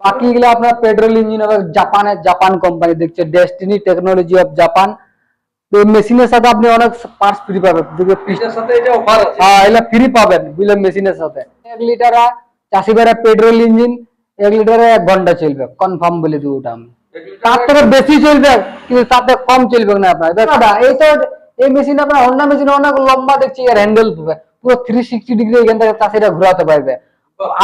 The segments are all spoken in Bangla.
বাকি গুলো আপনার পেট্রোল ইঞ্জিন হবে জাপানের জাপান কোম্পানি দেখছে ডেস্টিনি টেকনোলজি অফ জাপান মেশিনের সাথে আপনি অনেক পার্টস ফ্রি পাবেন। দুটো সাথে এটা অফার আছে। হ্যাঁ ফ্রি পাবেন বুঝলেন মেশিনের সাথে। এক লিটার চাষি বেড়া পেট্রোল ইঞ্জিন এক লিটারে এক ঘণ্টা চলবে। কনফার্ম বলে দিব ওটা আমি। তার থেকে বেশি চলবে কিন্তু তাতে কম চলবে না আপনার। দাদা এই তো এই মেশিন আপনার অন্য মেশিন অনেক লম্বা দেখছি এর হ্যান্ডেল পুরো থ্রি সিক্সটি ডিগ্রি এখান থেকে চাষিরা ঘোরাতে পারবে।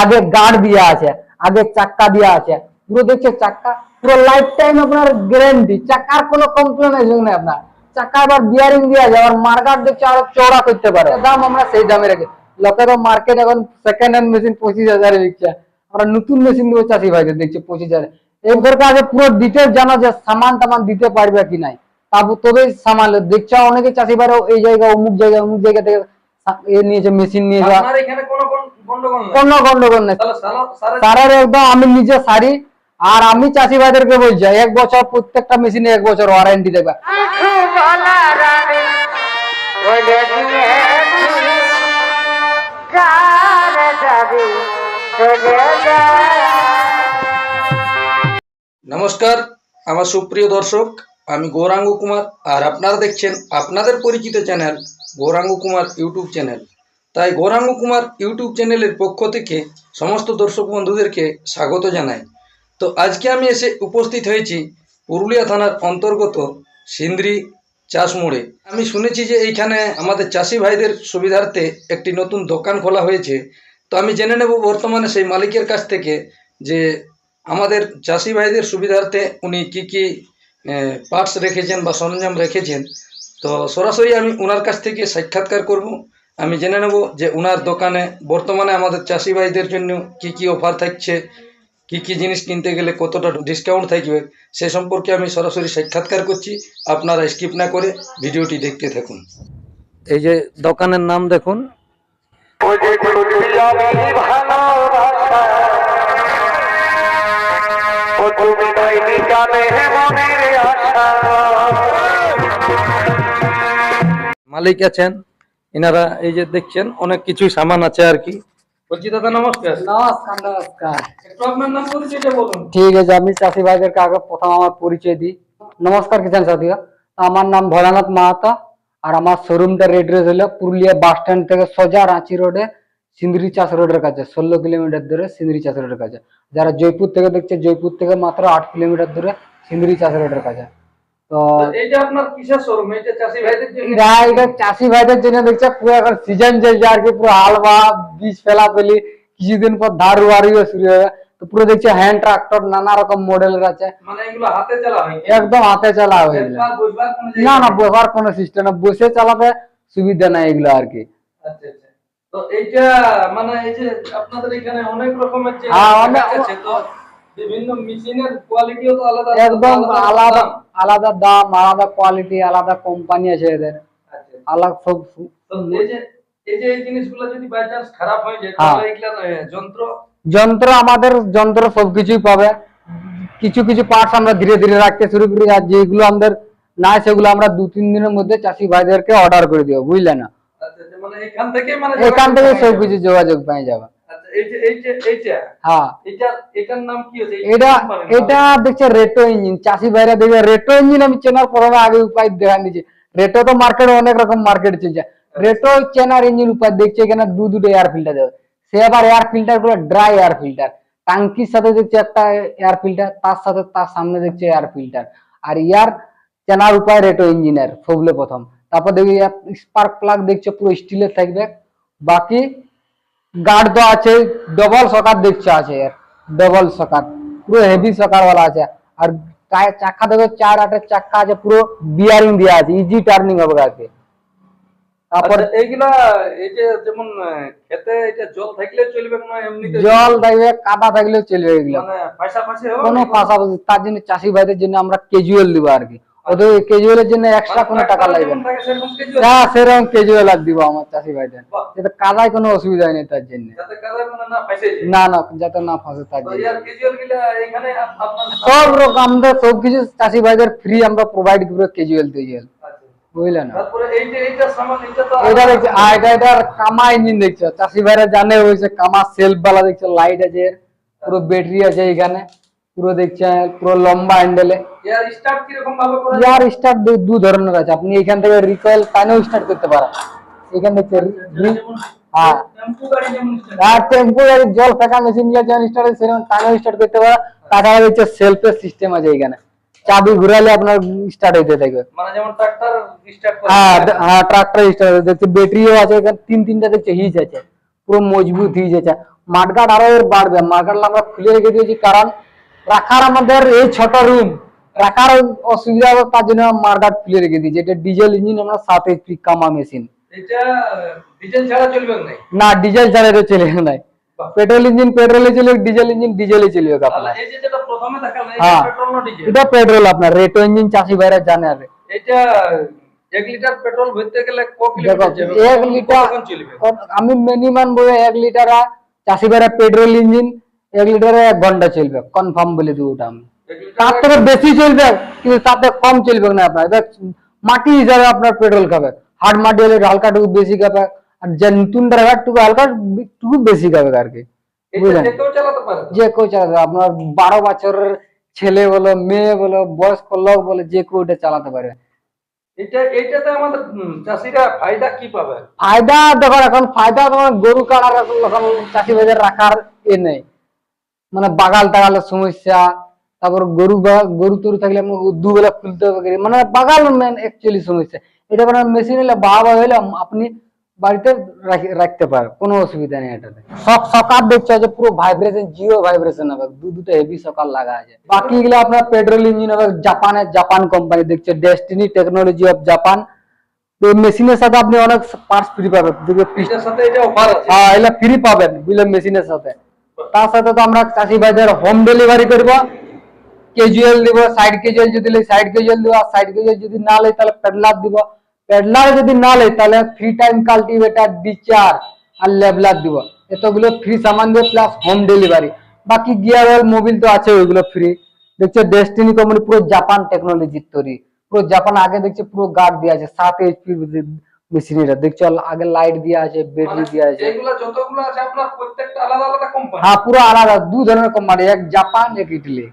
আগে গার্ড দেওয়া আছে, আগে চাক্কা দেওয়া আছে। পুরো দেখছে চাক্কা, পুরো লাইফ টাইম আপনার গ্যারেন্টি চাক্কার কোনো কমপ্লেন আসবে না আপনার। চাক্কা আবার বিয়ারিং দেওয়া যায় আবার মার্কার দেখছে আরও চওড়া করতে পারে। দাম আমরা সেই দামে রেখে লোকের মার্কেট এখন সেকেন্ড হ্যান্ড মেশিন পঁচিশ হাজারে বিকছে। আমরা নতুন মেশিন দেবো চাষি ভাইদের দেখছি পঁচিশ হাজার। এরপর কাছে পুরো ডিটেলস জানা যে সামান টামান দিতে পারবে কি নাই। তবেই সামাল দেখছ অনেকে চাষি ভাইরা এই জায়গা, অমুক জায়গা অমুক জায়গা থেকে এ নিয়েছে মেশিন নিয়ে যাওয়া আপনার এখানে কোনো গন- গন্ডগোল নেই। সারের একদম আমি নিজে সারি আর আমি চাষি ভাইদেরকে বলছি এক বছর প্রত্যেকটা মেশিনে এক বছর ওয়ারেন্টি দেবে। নমস্কার আমার সুপ্রিয় দর্শক আমি গৌরাঙ্গ কুমার আর আপনারা দেখছেন আপনাদের পরিচিত channel Gauranga Kumar YouTube channel. তাই গৌরাঙ্গ কুমার ইউটিউব চ্যানেলের পক্ষ থেকে সমস্ত দর্শক বন্ধুদেরকে স্বাগত জানাই। তো আজকে আমি এসে উপস্থিত হয়েছি পুরুলিয়া থানার অন্তর্গত সিন্দ্রি চাষ মোড়ে আমি শুনেছি যে এইখানে আমাদের চাষি ভাইদের সুবিধার্থে একটি নতুন দোকান খোলা হয়েছে। তো আমি জেনে নেব বর্তমানে সেই মালিকের কাছ থেকে যে আমাদের চাষি ভাইদের সুবিধার্থে উনি কি কি পার্টস রেখেছেন বা সরঞ্জাম রেখেছেন। তো সরাসরি আমি ওনার কাছ থেকে সাক্ষাৎকার করব। আমি জেনে নেব যে ওনার দোকানে বর্তমানে আমাদের চাষি ভাইদের জন্য কি কি অফার থাকছে, কি কি জিনিস কিনতে গেলে কতটা ডিসকাউন্ট থাকবে, সে সম্পর্কে আমি সরাসরি সাক্ষাৎকার করছি। আপনারা স্কিপ না করে ভিডিওটি দেখতে থাকুন। এই যে দোকানের নাম দেখুন। মালিক আছেন এনারা এই যে দেখছেন অনেক কিছু সামান আছে আর কি। বলছি দাদা নমস্কার। নমস্কার নমস্কার। একটু আপনার নাম পরিচয়টা বলুন। ঠিক আছে আমি চাষি ভাইদেরকে আগে প্রথম আমার পরিচয় দিই। নমস্কার কিষান সাথীরা আমার নাম ভোলানাথ মাহাতো আর আমার শোরুমটার এড্রেস হলো পুরুলিয়া বাস স্ট্যান্ড থেকে সোজা রাঁচি রোডে সিন্দ্রি চাষ রোডের কাছে ষোলো কিলোমিটার দূরে সিন্দ্রি চাষ রোডের কাছে। যারা জয়পুর থেকে দেখছে জয়পুর থেকে মাত্র আট কিলোমিটার দূরে সিন্দ্রি চাষ রোডের কাছে। তো এইটা আপনার কিসের শোরুম এইটা চাষি ভাইদের জন্য? এরা এটা চাষি ভাইদের জন্য দেখছে পুরো এখন সিজন চলছে আর কি পুরো হালবা বীজ ফেলা ফেলি কিছুদিন পর ধার উয়ারিও শুরু হবে। তো পুরো দেখছে হ্যান্ড ট্রাক্টর নানা রকম মডেলের আছে। মানে এগুলো হাতে চালা হয়? একদম হাতে হয়ে না না বসার কোনো সিস্টেম না বসে চালাতে সুবিধা নাই এগুলো আর কি। আচ্ছা আচ্ছা। তো এইটা মানে এই যে আপনাদের এখানে অনেক রকমের হ্যাঁ, অনেক- আছে তো? বিভিন্ন মেশিনের কোয়ালিটিও তো আলাদা একদম আলাদা আলাদা দাম। আলাদা কোয়ালিটি আলাদা কোম্পানি আছে এদের। আচ্ছা, আলাদা সব এই যে এই যে এই জিনিসগুলো যদি বাই চান্স খারাপ হয়ে যায়। তাহলে এগুলা যন্ত্র? যন্ত্র আমাদের যন্ত্র সবকিছুই পাবে। কিছু কিছু পার্টস আমরা ধীরে ধীরে রাখতে শুরু করি আর যেগুলো আমাদের নাই সেগুলো আমরা দু তিন দিনের মধ্যে চাষি ভাইদেরকে অর্ডার করে দিব বুঝলে না? আচ্ছা আচ্ছা, মানে এখান থেকে মানে সবকিছু যোগাযোগ পেয়ে যাবে। যাবে। এই যে এই যে। এইটা হ্যাঁ। এটা এটার নাম কি হচ্ছে? এটা কোম্পানির নাম? এটা দেখছে রেটো ইঞ্জিন চাষি ভাইরা দেখবে রেটো ইঞ্জিন আমি চেনার পরে আগে উপায় দেখা নিচ্ছি রেটো তো মার্কেটে অনেক রকম মার্কেট চলছে। রেটো চেনার ইঞ্জিন উপায় দেখছে এখানে দু দুটো এয়ার ফিল্টার দেবে। সে আবার এয়ার ফিল্টারগুলো ড্রাই এয়ার ফিল্টার টাঙ্কির সাথে দেখছে একটা এয়ার ফিল্টার তার সাথে তার সামনে দেখছে এয়ার ফিল্টার আর ইয়ার চেনার উপায় রেটো ইঞ্জিনের সবলে প্রথম। তারপর দেখবি স্পার্ক প্লাগ দেখছে পুরো স্টিলের থাকবে। বাকি গার্ড তো আছে ডবল সকার দেখছে আছে এর ডবল সকার পুরো হেভি সকার वाला আছে। আর চাকা দেখো চার আটের চাকা আছে পুরো বিয়ারিং দেওয়া আছে ইজি টার্নিং হবে কি তারপর আচ্ছা, এইগুলা এই যে যেমন খেতে এটা জল থাকলে চলবে না এমনিতে? জল থাকবে কাদা থাকলেও চলবে এগুলো। মানে পাশাপাশি হবে? কোনো? পাশাপাশি তার জন্য চাষি ভাইদের জন্য আমরা কেজুয়াল দিব আর কি। ওদের জন্য এক্সট্রা কোনো টাকা লাগবে না। সেরকম আর দিব আমার চাষি ভাইদের। বাহ। যাতে কাদায় কোনো অসুবিধা নেই তার জন্য। না না যাতে না ফাঁসে তার জন্য। ক্যাজুয়াল সব রকম আমরা সবকিছু চাষি ভাইদের ফ্রি আমরা প্রোভাইড করব দিয়ে আচ্ছা। বুঝলে না? এটা দেখছে এটা এটার কামা ইঞ্জিন দেখছ? চাষি ভাইরা জানে হয়েছে কামা সেলফ বালা দেখছ? লাইট আছে পুরো ব্যাটারি আছে এখানে। পুরো দেখছেন পুরো লম্বা হ্যান্ডেলে এর স্টার্ট কীরকম ভাবে করা স্টার্ট দু ধরনের আছে। আপনি এখান থেকে রিকয়েল টানেও স্টার্ট করতে পারেন। এখান থেকে হ্যাঁ। টেম্পু গাড়ি আর টেম্পো গাড়ির জল ফেকা মেশিনগুলো যেমন স্টার্ট সেরকম টানেও স্টার্ট করতে পারে তাছাড়া হচ্ছে সেলফের সিস্টেম আছে এখানে। চাবি ঘুরালে আপনার স্টার্ট হইতে থাকবে। মানে যেমন ট্রাক্টর স্টার্ট করে হ্যাঁ হ্যাঁ ট্রাক্টর স্টার্ট দেখছি ব্যাটারিও আছে এখানে। তিন তিনটা দেখছি হিজ আছে। পুরো মজবুত হিজ আছে। মাঠঘাট আরও বাড়বে। মাঠঘাট আমরা খুলে রেখে দিয়েছি কারণ রাখার আমাদের এই ছোট রুম রাখার অসুবিধা হবে তার জন্য মাঠঘাট খুলে রেখে দিয়েছি। এটা ডিজেল ইঞ্জিন আমরা সাত এইচপি কামা মেশিন না? না ডিজেল ছাড়া এটা চলে নাই পেট্রোল ইঞ্জিন পেট্রোলে চলবে ডিজেল ইঞ্জিন ডিজেলে চলবে আপনার। হ্যাঁ। এটা পেট্রোল না আপনার। রেটো ইঞ্জিন চাষি ভাইরা জানে আর। এটা আমি মিনিমাম বলে এক লিটার চাষি ভাইরা পেট্রোল ইঞ্জিন এক লিটারে এক ঘণ্টা চলবে কনফার্ম বলে দেবো ওটা আমি। তার থেকে বেশি চলবে কিন্তু তাতে কম চলবে না আপনার। এবার মাটি হিসাবে আপনার পেট্রোল খাবে হার্ড মাটি হলে হালকাটুকু বেশি খাবে আর যে নতুন ড্রাইভার টুকু হালকা টুকু বেশি খাবে আর কি বুঝলেন? যে কেউ চালাতে পারে। আপনার বারো বছরের ছেলে বলো মেয়ে বলো বয়স্ক লোক বলে যে কেউ এটা চালাতে পারে। এটা এইটাতে আমাদের চাষিরা ফায়দা কি পাবে? ফায়দা দেখো এখন ফায়দা তোমার গরু কাটার এখন এখন চাষি বাজার রাখার এ নেই। মানে বাগাল টাগালের সমস্যা তারপর গরু বা- গরু টরু থাকলে আপনার দুবেলা খুলতে হবে মানে বাগাল মেন অ্যাকচুয়ালি সমস্যা। এটা মানে মেশিন হলে বাবা হলে আপনি বাড়িতে রাখতে পারেন কোনো অসুবিধা নেই এটাতে। সক সকার দেখছে যে পুরো ভাইব্রেশন জিরো ভাইব্রেশন হবে দু দুটো হেভি সকাল লাগা আছে। বাকি গুলো আপনার পেট্রোল ইঞ্জিন হবে জাপানের জাপান কোম্পানি দেখছে ডেস্টিনি টেকনোলজি অফ জাপান তো মেশিনের সাথে আপনি অনেক পার্টস ফ্রি পাবেন সাথে এটা অফার আছে। হ্যাঁ এগুলো ফ্রি পাবেন বুঝলেন মেশিনের সাথে। তার সাথে তো আমরা চাষি ভাইদের হোম ডেলিভারি করব। কেজুয়াল দিব সাইড কেজুয়াল যদি সাইড কেজুয়াল দিব, আর সাইড কেজুয়াল যদি না তাহলে পেডলার দিব। পেডলার যদি না তাহলে ফ্রি টাইম কাল্টিভেটার ডিচার আর লেবলার দিব। এতগুলো ফ্রি সামান দিয়ে প্লাস হোম ডেলিভারি বাকি গিয়ার অয়েল মোবিল তো আছে, ওইগুলো ফ্রি দেখছ ডেস্টিনি কোম্পানি পুরো জাপান টেকনোলজির তৈরি। পুরো জাপান আগে দেখছে পুরো গার্ড দেওয়া আছে, সাত এইচপি দেখছ আগে লাইট দেওয়া আছে ব্যাটারি আছে। যেগুলো যতগুলো আছে আপনার প্রত্যেকটা আলাদা আলাদা কোম্পানি হ্যাঁ পুরো আলাদা দু ধরনের কোম্পানি এক জাপান এক ইটালি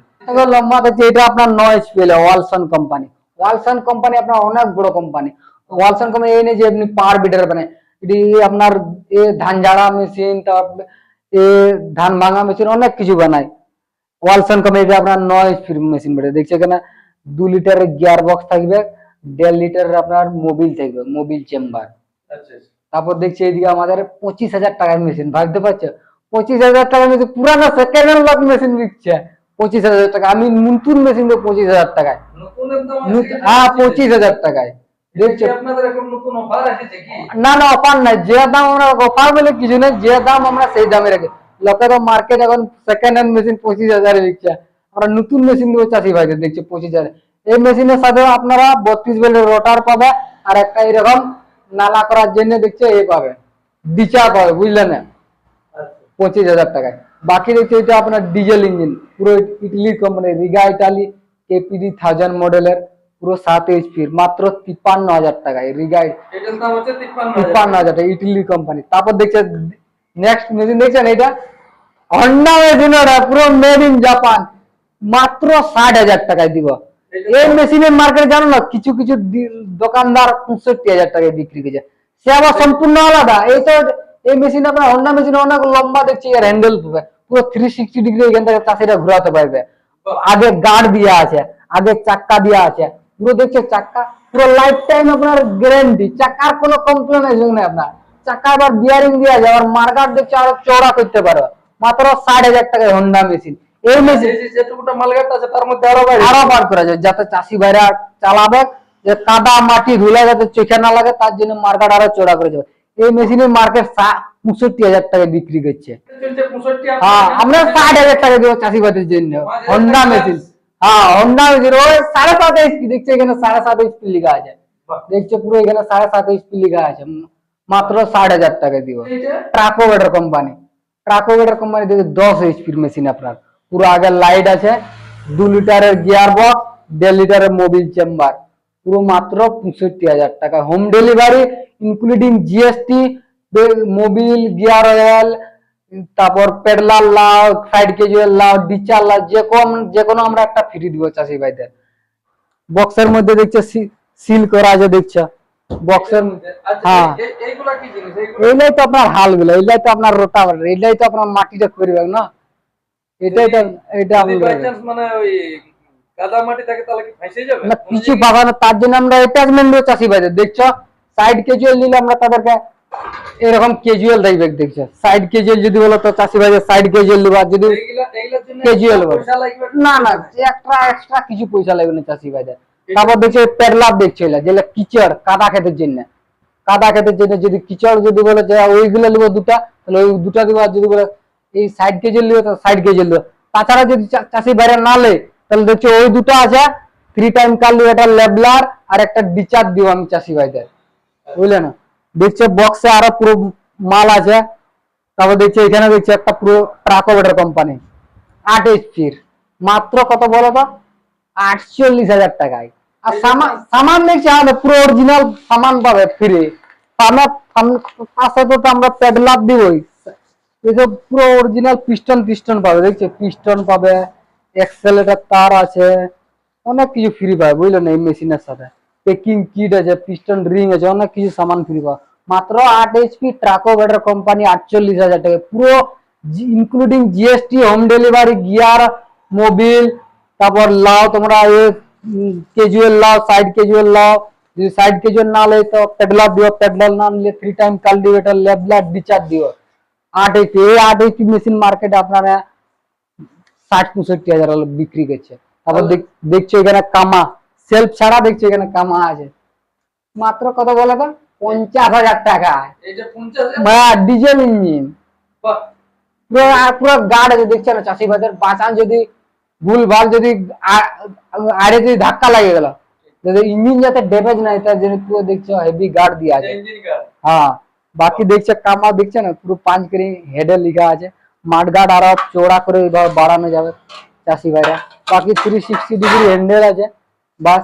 লম্বা এটা আপনার নয় স্পেল ওয়ালসন কোম্পানি ওয়ালসন কোম্পানি আপনার অনেক বড় কোম্পানি ওয়ালসন কোম্পানি এই নেই যে আপনি পাওয়ার বিটার বানায় এটি আপনার এ ধান ঝাড়া মেশিন তারপর এ ধান ভাঙা মেশিন অনেক কিছু বানায়। ওয়ালসন কোম্পানি আপনার নয় স্পিড মেশিন বেড়ে দেখছে এখানে দু লিটারের গিয়ার বক্স থাকবে দেড় লিটারের আপনার মোবিল থাকবে মোবিল চেম্বার। আচ্ছা আচ্ছা। তারপর দেখছি এইদিকে আমাদের পঁচিশ হাজার টাকার মেশিন। ভাবতে পারছ? পঁচিশ হাজার টাকার মেশিন পুরানো সেকেন্ড হ্যান্ড লক মেশিন বিকছে পঁচিশ হাজার টাকা আমি নতুন মেশিন দেবো পঁচিশ হাজার টাকায়? হ্যাঁ পঁচিশ হাজার টাকায়। দেখছ? না না অফার নাই। যে দাম আমরা অফার বলে কিছু নেই যে দাম আমরা সেই দামে রাখি লোকের মার্কেট এখন সেকেন্ড হ্যান্ড মেশিন পঁচিশ হাজারে বিকছে আমরা নতুন মেশিন দেবো চাষি ভাইদের দেখছি? পঁচিশ হাজার এই মেশিনের সাথে আপনারা বত্রিশ বেলের রোটার পাবে আর একটা এরকম নালা করার জন্য দেখছে এ পাবে। ডিচা পাবে বুঝলেন? না আচ্ছা। পঁচিশ হাজার টাকায়। বাকি দেখছে এটা আপনার ডিজেল ইঞ্জিন পুরো ইটালি কোম্পানি রিগা ইটালি কেপিডি থাউজেন্ড মডেলের পুরো সাত এইচপির মাত্র তিপ্পান্ন হাজার টাকায় রিগা এটার দাম হচ্ছে তিপ্পান্ন হাজার। তিপ্পান্ন হাজার টাকা ইটালি কোম্পানি তারপর দেখছে নেক্সট মেশিন দেখছেন এটা হন্ডা মেশিন ওটা পুরো মেড ইন জাপান মাত্র ষাট হাজার টাকায় দিব। এই মেশিনের মার্কেট জানো না, কিছু কিছু দোকানদার পঁয়ষট্টি হাজার টাকায় বিক্রি করছে। সে আবার সম্পূর্ণ আলাদা। এই তো এই মেশিন আপনার হন্ডা মেশিন অনেক লম্বা দেখছি, এর হ্যান্ডেল পুরো থ্রি সিক্সটি ডিগ্রি এখান থেকে চাষিরা ঘোরাতে পারবে। আগে গার্ড দেওয়া আছে, আগে চাক্কা দেওয়া আছে। পুরো দেখছে চাক্কা, পুরো লাইফ টাইম আপনার গ্যারেন্টি চাকার কোনো কমপ্লেন আসবে না আপনার। চাকা আবার বিয়ারিং দেওয়া যায় আবার মার্কার দেখছে আরও চওড়া করতে পারো। মাত্র ষাট হাজার টাকায় হন্ডা মেশিন এই মেশিন এই যে যেটুকুটা মালগাট আছে তার মধ্যে আরও আরও বার করা যায় যাতে চাষি ভাইরা চালাবে যে কাদা মাটি ধুলা যাতে চোখে না লাগে তার জন্য মার্কেট আরও চড়া করে যাবে। এই মেশিনের মার্কেট পঁয়ষট্টি হাজার টাকায় বিক্রি করছে। হ্যাঁ আমরা ষাট হাজার টাকা দেবো চাষি জন্য। হন্ডা মেশিন হ্যাঁ হন্ডা মেশিন ওই সাড়ে সাত এইচপি দেখছে এখানে? সাড়ে সাত এইচপি লেখা আছে। দেখছ পুরো এখানে সাড়ে সাত এইচপি লেখা আছে। মাত্র ষাট হাজার টাকা দিব। ট্রাকোভেটার কোম্পানি ট্রাকোভেটার কোম্পানি দেখে দশ এইচপির মেশিন আপনার। পুরো আগে লাইট আছে দু লিটারের গিয়ার বক্স দেড় লিটারের মোবিল চেম্বার পুরো মাত্র পঁয়ষট্টি হাজার টাকা। Home delivery including GST Mobil gear oil তারপর পেডলার লাও সাইড ক্যাজুয়াল লাও ডিচার লাও যে কোন যে কোনো আমরা একটা ফ্রি দিব চাষি ভাইদের। বক্সের মধ্যে দেখছ সিল করা আছে দেখছ। বক্সের হ্যাঁ। এই- এই- কি জিনিস? এইগুলো তো আপনার হালগুলো এইটাই তো আপনার রোটাভার এইটাই তো আপনার মাটিটা করবে না। এটা মানে ওই কাদা মাটি থাকে তাহলে কি ফাঁসে যাবে? না কিছু পাবা না তার জন্য আমরা অ্যাটাচমেন্ট দিও চাষি ভাইদের দেখছ? সাইড ক্যাজুয়াল দিলে আমরা তাদেরকে এরকম ক্যাজুয়াল দেখবে দেখছ? সাইড ক্যাজুয়াল যদি বলো তো চাষি ভাইদের সাইড ক্যাজুয়াল দিবা যদি এইগুলা এইগুলার জন্য Casual extra বলে। পয়সা লাগবে? না না এক্সট্রা এক্সট্রা কিছু পয়সা লাগবে না চাষি তারপর দেখছ পেরলাভ দেখছ যেগুলা কিচড় কাদা খেতের জন্য। কাদা খেতের জন্য যদি কিচড় যদি বলে যে ওইগুলো নেব দুটা তাহলে ওই দুটা দিব যদি বলে এই কেজেল নিবে তো সাইড কেজেল নিবে তাছাড়া যদি চাষি বাইরে না লে, তাহলে দেখছ ওই দুটো আছে। থ্রি টাইম কাল একটা লেবলার আর একটা ডিচার দিব আমি চাষি ভাইদের। বুঝলে না? দেখছ বক্সে আরও পুরো মাল আছে। তারপর দেখছি এখানে দেখছি একটা পুরো ট্রাক ওভার কোম্পানি আট এইচপির মাত্র কত বলো তো? আটচল্লিশ হাজার টাকায়। আর সামান সামান দেখছি আমাদের পুরো অরিজিনাল সামান পাবে ফ্রি আমরা তো আমরা প্যাডলার দিবই। এই যে পুরো অরিজিনাল পিস্টন পিস্টন পাবে, দেখছ? পিস্টন পাবে এক্সেলেটার তার আছে, অনেক কিছু ফ্রি পাবে বুঝলেন এই মেশিনের সাথে। পেকিং কিট আছে পিস্টন রিং আছে, অনেক কিছু সামান ফ্রি পাবে। মাত্র আট এইচপি ট্রাকো ব্যাটার কোম্পানি আটচল্লিশ হাজার টাকা। পুরো including GST home delivery gear Mobil তারপর লাও তোমরা কেজুয়াল লাও সাইড কেজুয়াল লাও যদি সাইড কেজুয়াল না লে তো পেডলার দিও পেডলার না নিলে থ্রি টাইম কাল্টিভেটার লেবলার ডিচার দিও। আট এইচপি এই আট এইচপি মেশিন মার্কেটে আপনারা ষাট পঁয়ষট্টি হাজার বিক্রি করছে। তারপর দেখ- দেখছ এখানে কামা সেলফ ছাড়া দেখছ এখানে কামা আছে। মাত্র কত বলে তো? পঞ্চাশ হাজার টাকা। ডিজেল ইঞ্জিন পুরো গার্ড আছে দেখছে না? চাষি ভাইদের বাঁচান যদি ভুল ভালো যদি আড়ে যদি ধাক্কা লাগে গেল। যদি ইঞ্জিন যাতে ড্যামেজ নাই তার জন্য পুরো দেখছ হেভি গার্ড দিয়ে আছে। হ্যাঁ। বাকি দেখছে কামা দেখছে না পুরো পাঁচ কেরি হেডে লিখা আছে মাঠগার্ড আরও চওড়া করে বাড়ানো যাবে চাষি ভাইরা। বাকি থ্রি সিক্সটি ডিগ্রি হ্যান্ডেল আছে বাস।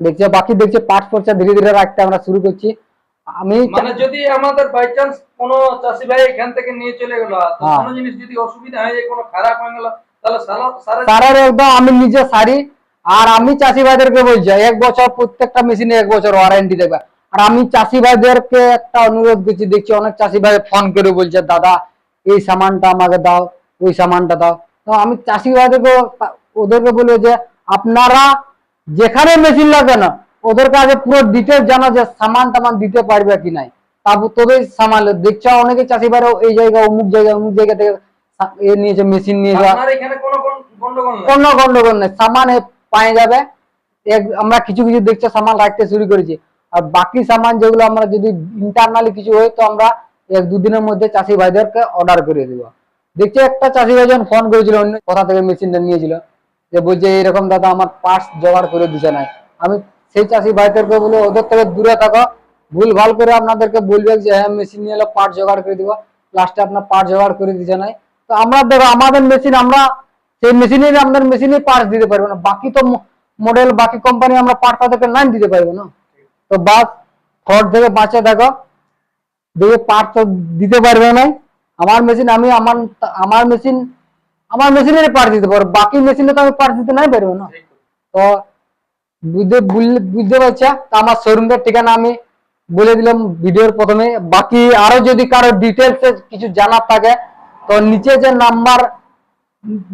দেখছে বাকি দেখছে পাঁচ পর্চা ধীরে ধীরে রাখতে আমরা শুরু করছি। আমি মানে যদি আমাদের বাই চান্স কোনো চাষি ভাই এখান থেকে নিয়ে চলে গেল হ্যাঁ। কোনো জিনিস যদি অসুবিধা হয়ে যায় কোনো খারাপ হয়ে গেল তাহলে একদম আমি নিজে সারি আর আমি চাষি ভাইদেরকে বলছি এক বছর প্রত্যেকটা মেশিনে এক বছর ওয়ারেন্টি দেবে। আর আমি চাষি ভাইদেরকে একটা অনুরোধ করছি দেখছি অনেক চাষি ভাই ফোন করে বলছে দাদা এই সামানটা আমাকে দাও ওই সামানটা দাও। তো আমি চাষি ভাইদেরকে ওদেরকে বলব যে আপনারা যেখানে মেশিন লাগে না ওদের কাছে পুরো ডিটেলস জানা যে সামান টামান দিতে পারবে কি নাই। তারপর তবে সামান দেখছ অনেকে চাষি ভাইরা এই জায়গায় অমুক জায়গায় অমুক জায়গা থেকে এ নিয়েছে মেশিন নিয়ে এখানে কোনো গন- গন্ডগোল নেই সামান পায়ে যাবে। এক- আমরা কিছু কিছু দেখছে সামান রাখতে শুরু করেছি। আর বাকি সামান যেগুলো আমরা যদি ইন্টারনালি কিছু হয় তো আমরা এক দুদিনের মধ্যে চাষি ভাইদেরকে অর্ডার করে দিব। দেখছি একটা চাষি ভাই যখন ফোন করেছিল, অন্য কোথা থেকে মেশিনটা নিয়েছিল। যে বলছে, এরকম দাদা আমার পার্টস জোগাড় করে দিছে নাই। আমি সেই চাষি ভাইদেরকে বলে, ওদের থেকে দূরে থাকো। ভুল ভালো করে আপনাদেরকে বলবে যে হ্যাঁ মেশিন নিয়ে এলো পার্ট জোগাড় করে দিব। লাস্টে আপনার পার্ট জোগাড় করে দিছে নাই। তো আমরা দেখো, আমাদের মেশিন আমরা সেই মেশিনের আমাদের মেশিনে পার্টস দিতে পারব না। বাকি তো মডেল বাকি কোম্পানি আমরা পার্ট তাদেরকে নাই দিতে পারব না। তো বাস ফ্রড থেকে বাঁচে দেখো। দেখে পার্ট তো দিতে পারবে না। আমার মেশিন আমি আমার আমার মেশিন আমার মেশিনের পার্ট দিতে পারব। বাকি মেশিনে তো আমি পার্ট দিতে নাই পারব না। তো বুঝতে বুঝতে পারছে? তো আমার শোরুমটার ঠিকানা আমি বলে দিলাম ভিডিওর প্রথমে। বাকি আরও যদি কারও ডিটেলস কিছু জানার থাকে তো নিচে যে নাম্বার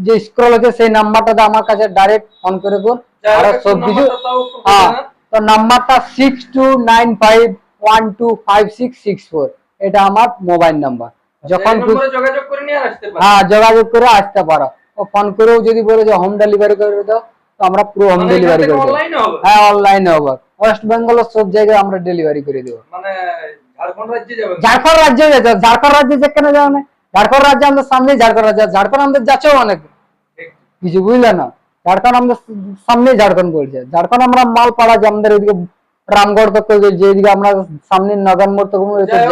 যে স্ক্রল হচ্ছে সেই নাম্বারটাতে আমার কাছে ডাইরেক্ট ফোন করে হোক, আরও সব কিছু হ্যাঁ। তো নাম্বারটা six two nine five one two five six six four এটা আমার মোবাইল নাম্বার। যখন খুশি- নম্বরে যোগাযোগ করে নিয়ে আসতে পারেন হ্যাঁ যোগাযোগ করে আসতে পারো। ও ফোন করেও যদি বলে যে হোম ডেলিভারি করে দাও তো আমরা পুরো হোম ডেলিভারি করে দেবো। হ্যাঁ অনলাইনে হবে। ওয়েস্ট বেঙ্গলের সব জায়গায় আমরা ডেলিভারি করে দেবো। মানে ঝাড়খণ্ড রাজ্যে যাবেন ঝাড়খণ্ড রাজ্যে যেতে ঝাড়খণ্ড রাজ্যে যেখানে যাও না? ঝাড়খণ্ড রাজ্যে আমাদের সামনে ঝাড়খণ্ড রাজ্য ঝাড়খণ্ড আমাদের যাচ্ছেও অনেক। কিছু বুঝলে না? আমাদের সামনে ঝাড়খণ্ড পড়ছে ঝাড়খণ্ড আমরা মাল পাড়া যে আমাদের ওইদিকে রামগড় তক যে এদিকে আমরা সামনে নগর মোড় তক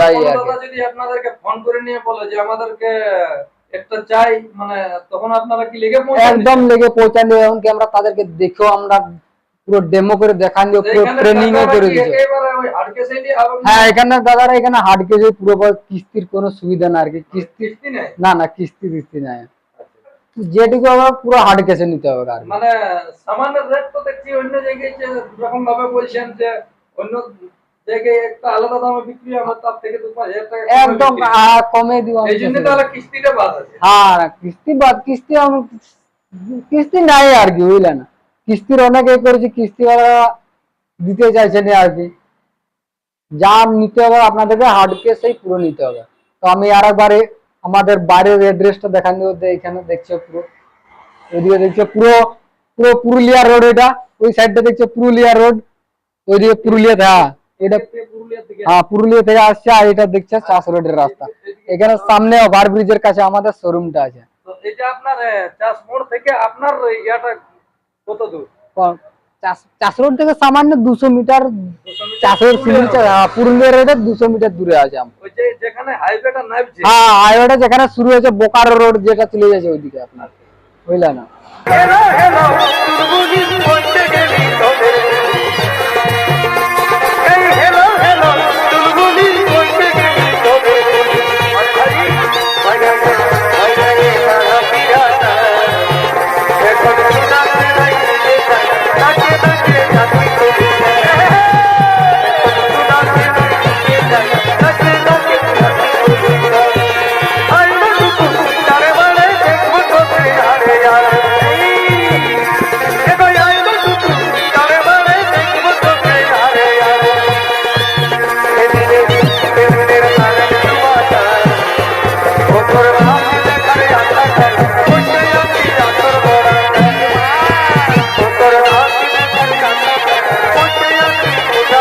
যাই আর যদি আপনাদেরকে ফোন করে নিয়ে বলে যে আমাদেরকে একটা চাই মানে তখন আপনারা কি লেগে পৌঁছান একদম লেগে পৌঁছান আমরা তাদেরকে দেখেও আমরা পুরো ডেমো করে দেখান দিয়ে পুরো ট্রেনিং ও করে দিচ্ছে হ্যাঁ এখানে দাদারা এখানে হার্ড কেজে পুরো কিস্তির কোনো সুবিধা না আর কি। কিস্তি না না কিস্তি কিস্তি নাই। যেটুকু হবে পুরো হার্ড কেসে নিতে হবে আর মানে সামান্য রেট তো দেখছি অন্য জায়গায় যে যখন ভাবে বলছেন যে অন্য জায়গায় একটা আলাদা দামে বিক্রি আমার তার থেকে দু পাঁচ হাজার টাকা একদম বিক্রি হয়। আহ, কমে দিব এই জন্য তাহলে। কিস্তিটা বাদ আছে। হ্যাঁ কিস্তি বাদ কিস্তি আমি কিস্তি নাই আর কি বুঝলেন কিস্তির অনেক করেছি কিস্তি দিতে চাইছে না আর কি। যা নিতে হবে আপনাদেরকে হার্ড কেসেই পুরো নিতে হবে। তো আমি আর একবারে আমাদের বাড়ির অ্যাড্রেসটা দেখান এখানে দেখছে পুরো। ওইদিকে দেখছে পুরো পুরো পুরুলিয়া রোড এটা। ওই সাইডটা দেখছে পুরুলিয়া রোড ওইদিকে পুরুলিয়া হ্যাঁ এটা হ্যাঁ পুরুলিয়া থেকে আসছে আর এটা দেখছে চাষ রোডের রাস্তা। এখানে সামনে ওভার ব্রিজের কাছে আমাদের শোরুমটা আছে। তো এটা আপনার চাষ মোড় থেকে আপনার ইয়াটা কত দূর? ক- চাষ- চাষ রোড থেকে সামান্য দুশো মিটার চাষ রোড পুরুলিয়া দুশো মিটার দূরে আছে হ্যাঁ হাইওয়েটা যেখানে শুরু হয়েছে বোকারো রোড যেটা চলে যাচ্ছে ওইদিকে আপনার। বুঝলে না?